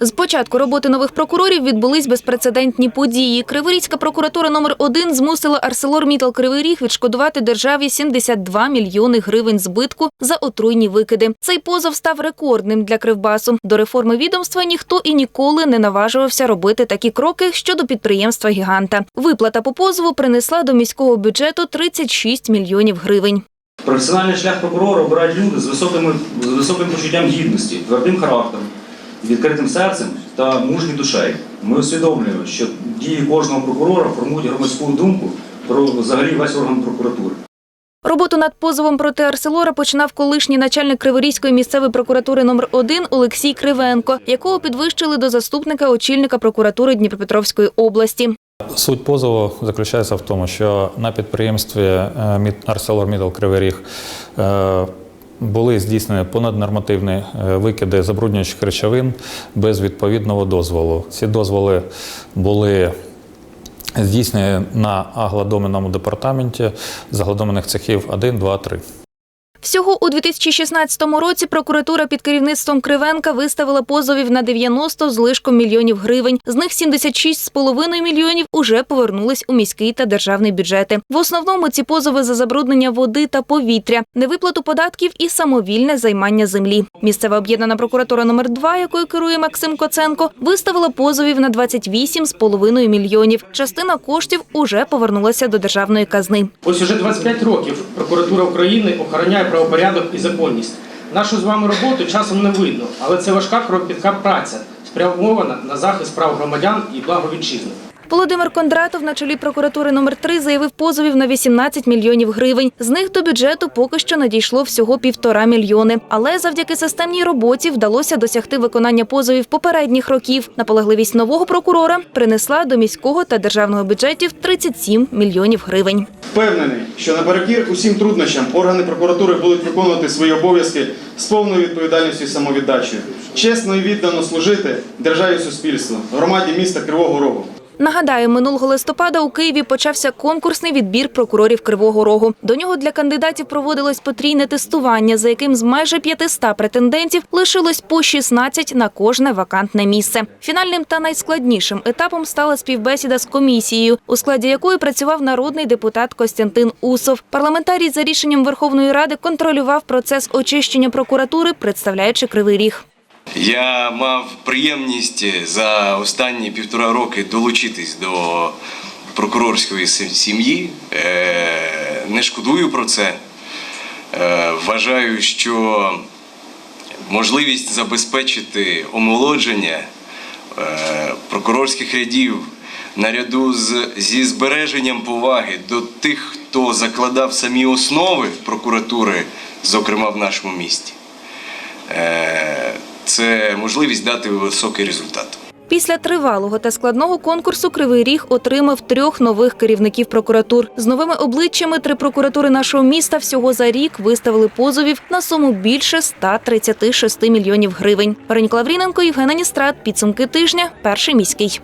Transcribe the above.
З початку роботи нових прокурорів відбулись безпрецедентні події. Криворізька прокуратура номер 1 змусила ArcelorMittal Кривий Ріг відшкодувати державі 72 мільйони гривень збитку за отруйні викиди. Цей позов став рекордним для Кривбасу. До реформи відомства ніхто і ніколи не наважувався робити такі кроки щодо підприємства гіганта. Виплата по позову принесла до міського бюджету 36 мільйонів гривень. Професіональний шлях прокурора обирають люди з високими з високим почуттям гідності, твердим характером, відкритим серцем та мужньою душею. Ми усвідомлюємо, що дії кожного прокурора формують громадську думку про взагалі весь орган прокуратури. Роботу над позовом проти Арселора починав колишній начальник Криворізької місцевої прокуратури номер 1 Олексій Кривенко, якого підвищили до заступника очільника прокуратури Дніпропетровської області. Суть позову заключається в тому, що на підприємстві е, Мід- ArcelorMittal Кривий Ріг е, були здійснені понаднормативні е, викиди забруднюючих речовин без відповідного дозволу. Ці дозволи були здійснені на агладоменному департаменті загладомених цехів 1, 2, 3. Всього у 2016 році прокуратура під керівництвом Кривенка виставила позовів на 90 з лишком мільйонів гривень. З них 76,5 мільйонів уже повернулись у міський та державний бюджети. В основному ці позови за забруднення води та повітря, невиплату податків і самовільне займання землі. Місцева об'єднана прокуратура номер 2 якою керує Максим Коценко, виставила позовів на 28,5 мільйонів. Частина коштів уже повернулася до державної казни. Ось уже 25 років прокуратура України охороняє правопорядок і законність. Нашу з вами роботу часом не видно, але це важка кропітка праця, спрямована на захист прав громадян і благо вітчизни. Володимир Кондратов на чолі прокуратури номер 3 заявив позовів на 18 мільйонів гривень. З них до бюджету поки що надійшло всього півтора мільйони. Але завдяки системній роботі вдалося досягти виконання позовів попередніх років. Наполегливість нового прокурора принесла до міського та державного бюджетів 37 мільйонів гривень. Впевнений, що наперекір усім труднощам органи прокуратури будуть виконувати свої обов'язки з повною відповідальністю і самовіддачею, чесно і віддано служити державі суспільству, громаді міста Кривого Рогу. Нагадаю, минулого листопада у Києві почався конкурсний відбір прокурорів Кривого Рогу. До нього для кандидатів проводилось потрійне тестування, за яким з майже 500 претендентів лишилось по 16 на кожне вакантне місце. Фінальним та найскладнішим етапом стала співбесіда з комісією, у складі якої працював народний депутат Костянтин Усов. Парламентарій за рішенням Верховної Ради контролював процес очищення прокуратури, представляючи Кривий Ріг. Я мав приємність за останні півтора роки долучитись до прокурорської сім'ї. Е, Не шкодую про це. Е, Вважаю, що можливість забезпечити омолодження е, прокурорських рядів наряду зі збереженням поваги до тих, хто закладав самі основи прокуратури, зокрема в нашому місті. Це можливість дати високий результат. Після тривалого та складного конкурсу Кривий Ріг отримав трьох нових керівників прокуратур. З новими обличчями три прокуратури нашого міста всього за рік виставили позовів на суму більше 136 мільйонів гривень. Вероніка Лавріненко, Євгена Ністрат. Підсумки тижня. Перший міський.